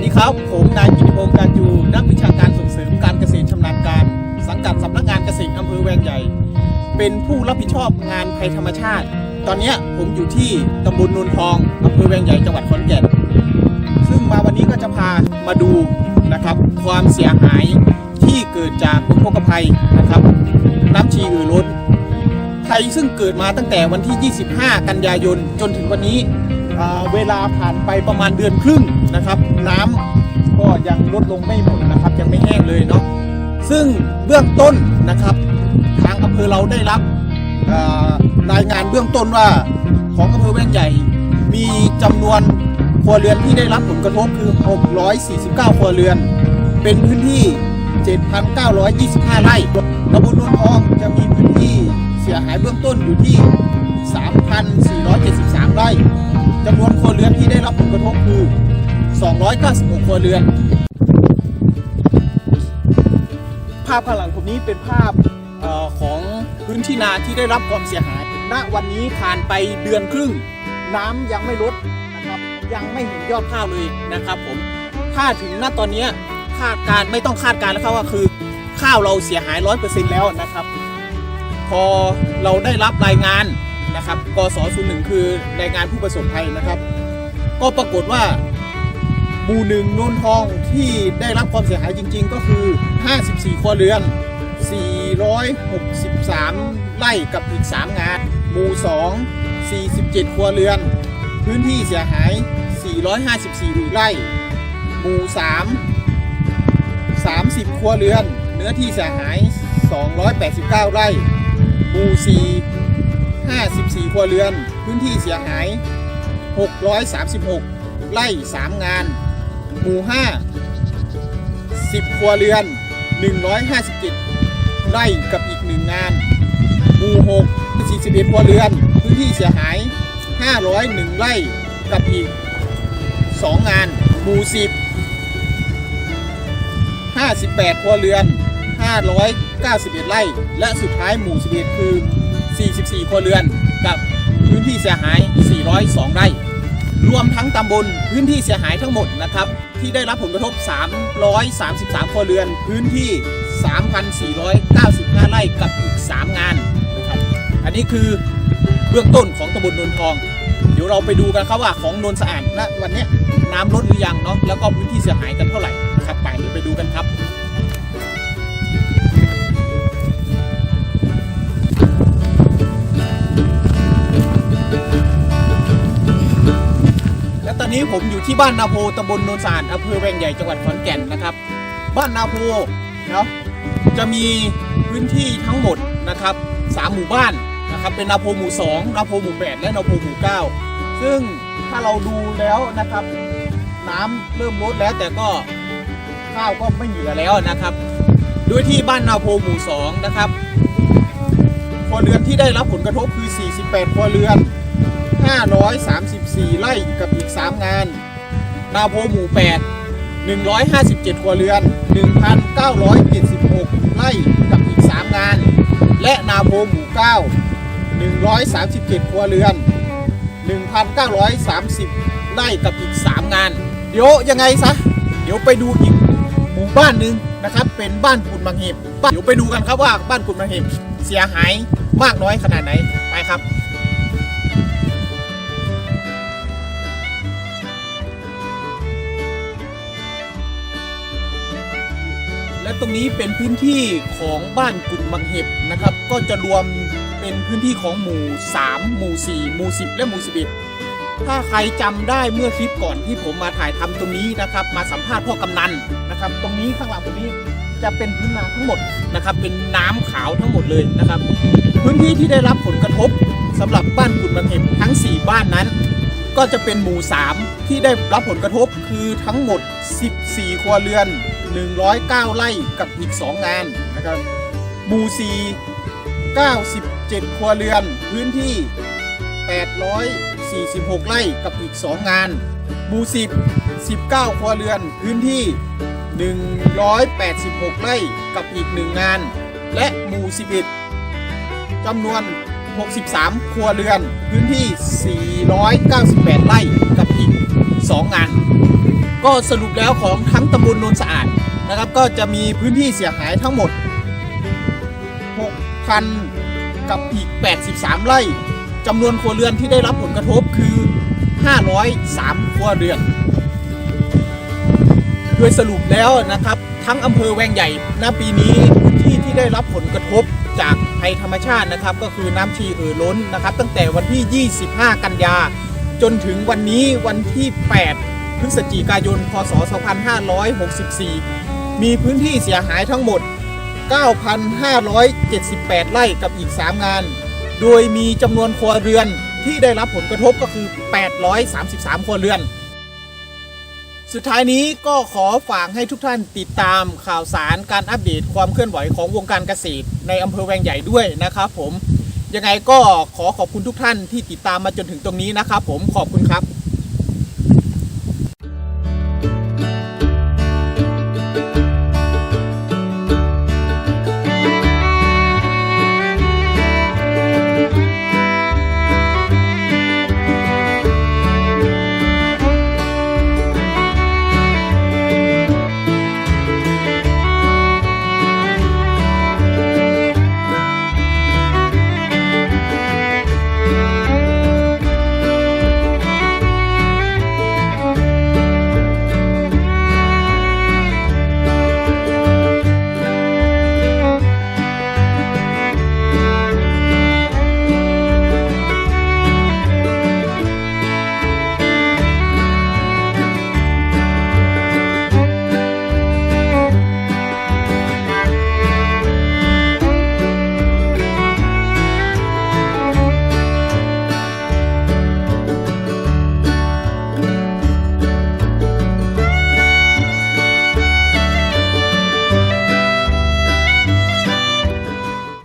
สดีครับ ผมนายกิติพงศ์การจูนักวิชาการส่งเสริมการเกษตรชำนาญการ สังกัดสำนักงานเกษตรอำเภอแวงใหญ่ เป็นผู้รับผิดชอบงานภัยธรรมชาติ ตอนนี้ผมอยู่ที่ตำบลนนทองอำเภอแวงใหญ่จังหวัดขอนแก่นซึ่งมาวันนี้ก็จะพามาดูนะครับ ความเสียหายที่เกิดจากอุทกภัยนะครับน้ำชีอือล้นภัยซึ่งเกิดมาตั้งแต่วันที่ 25 กันยายนจนถึงวันนี้ เวลาผ่านไปประมาณเดือนครึ่งนะครับ น้ำก็ยังลดลงไม่หมดนะครับ ยังไม่แห้งเลยเนาะซึ่งเบื้องต้นนะครับ ทางอำเภอเราได้รับรายงานเบื้องต้นว่าของอำเภอแวงใหญ่ มีจำนวนครัวเรือนที่ได้รับผลกระทบคือ 649 ครัวเรือน เป็นพื้นที่ 7,925 ไร่ตำบลนนทองจะมีพื้นที่เสียหายเบื้องต้นอยู่ที่ 3,473 ไร่จำนวนครัวเรือนที่ได้รับผลกระทบคือ 296 ครัวเรือน ภาพข้างหลังผมนี้เป็นภาพออของพื้นที่นาที่ได้รับความเสียหาย ณ วันนี้ผ่านไปเดือนครึ่ง น้ำยังไม่ลดนะครับ ยังไม่เห็นยอดข้าวเลยนะครับผม ถ้าถึงณตอนนี้คาดการไม่ต้องคาดการแล้วครับว่าคือข้าวเราเสียหายร้อยเปอร์เซ็นต์แล้วนะครับ พอเราได้รับรายงาน นะครับกสศูนย์หนึ่งคือรายงานผู้ประสบภัยนะครับ ก็ปรากฏว่าหมู่หนึ่งนนทองที่ได้รับความเสียหายจริง ๆ ก็คือ 54 ครัวเรือน 463 ไร่กับอีก 3 งาน หมู่ 2 47 ครัวเรือน พื้นที่เสียหาย 454 ไร่ หมู่ 3 30 ครัวเรือน เนื้อที่เสียหาย 289 ไร่ หมู่ 4 54 ครัวเรือน พื้นที่เสียหาย 636 ไร่ 3 งาน หมู่ 5 10 ครัวเรือน 157 ไร่กับอีก 1 งาน หมู่ 6 41 ครัวเรือน พื้นที่เสียหาย 501 ไร่กับอีก 2 งาน หมู่ 10 58 ครัวเรือน 591 ไร่ และสุดท้ายหมู่ 11 คือ 44ครัวเรือน กับพื้นที่เสียหาย 402 ไร่ รวมทั้งตำบลพื้นที่เสียหายทั้งหมดนะครับ ที่ได้รับผลกระทบ 333 ครัวเรือน พื้นที่ 3,495 ไร่กับอีก 3 งานนะครับ อันนี้คือเบื้องต้นของตำบลนนทอง เดี๋ยวเราไปดูกันครับว่าของนนสะอาดณวันนี้น้ำลดหรือยังเนาะแล้วก็พื้นที่เสียหายกันเท่าไหร่ ผมอยู่ที่บ้านนาโพตำบลโนนสานอำเภอแวงใหญ่จังหวัดขอนแก่นนะครับ บ้านนาโพเนาะจะมีพื้นที่ทั้งหมดนะครับสามหมู่บ้านนะครับเป็นนาโพหมู่สองนาโพหมู่แปดและนาโพหมู่เก้าซึ่งถ้าเราดูแล้วนะครับ น้ำเริ่มลดแล้วแต่ก็ข้าวก็ไม่เหลือแล้วนะครับ โดยที่บ้านนาโพหมู่สองนะครับครัวเรือนที่ได้รับผลกระทบคือ 48ครัวเรือน 534 ไร่กับอีก 3 งาน นาโพหมู่ 8 157 ครัวเรือน 1,976 ไร่กับอีก 3 งาน และนาโพหมู่ 9 137 ครัวเรือน 1,930 ไร่กับอีก 3 งาน เดี๋ยวยังไงซะ เดี๋ยวไปดูอีกหมู่บ้านหนึ่งนะครับ เป็นบ้านกุนบางเห็บเดี๋ยวไปดูกันครับว่าบ้านกุนบางเห็บเสียหายมากน้อยขนาดไหน ไปครับ ตรงนี้เป็นพื้นที่ของบ้านกุ่นบางเห็บนะครับ ก็จะรวมเป็นพื้นที่ของหมู่ 3 หมู่ 4 หมู่ 10 และหมู่ 11 ถ้าใครจำได้เมื่อคลิปก่อนที่ผมมาถ่ายทำตรงนี้นะครับ มาสัมภาษณ์พ่อกำนันนะครับ ตรงนี้ข้างหลังตรงนี้จะเป็นพื้นนาทั้งหมดนะครับ เป็นน้ำขาวทั้งหมดเลยนะครับ พื้นที่ที่ได้รับผลกระทบสำหรับบ้านกุ่นบางเห็บทั้ง 4 บ้านนั้น ก็จะเป็นหมู่ 3 ที่ได้รับผลกระทบคือทั้งหมด 14 ครัวเรือน 109 ไร่กับอีก 2 งานนะครับหมู่4 97 ครัวเรือน พื้นที่ 846 ไร่กับอีก 2 งานหมู่10 19 ครัวเรือน พื้นที่ 186 ไร่กับอีก 1 งาน และหมู่11จำนวน 63 ครัวเรือน พื้นที่ 498 ไร่กับอีก 2 งาน ก็สรุปแล้วของทั้งตำบลโนนสะอาดนะครับ ก็จะมีพื้นที่เสียหายทั้งหมด 6,000 กับอีก 83 ไร่จำนวนครัวเรือนที่ได้รับผลกระทบคือ 503 ครัวเรือน โดยสรุปแล้วนะครับ ทั้งอำเภอแวงใหญ่ณปีนี้พื้นที่ที่ได้รับผลกระทบจากภัยธรรมชาตินะครับ ก็คือน้ำชีเอ่อล้นนะครับ ตั้งแต่วันที่ 25 กันยา จนถึงวันนี้วันที่ 8 พฤศจิกายน พศ 2564 มีพื้นที่เสียหายทั้งหมด 9,578 ไร่กับอีก 3 งาน โดยมีจำนวนครัวเรือนที่ได้รับผลกระทบก็คือ 833 ครัวเรือน สุดท้ายนี้ก็ขอฝากให้ทุกท่านติดตามข่าวสารการอัปเดตความเคลื่อนไหวของวงการเกษตร ในอำเภอแวงใหญ่ด้วยนะครับผม ยังไงก็ขอขอบคุณทุกท่านที่ติดตามมาจนถึงตรงนี้นะครับผมขอบคุณครับ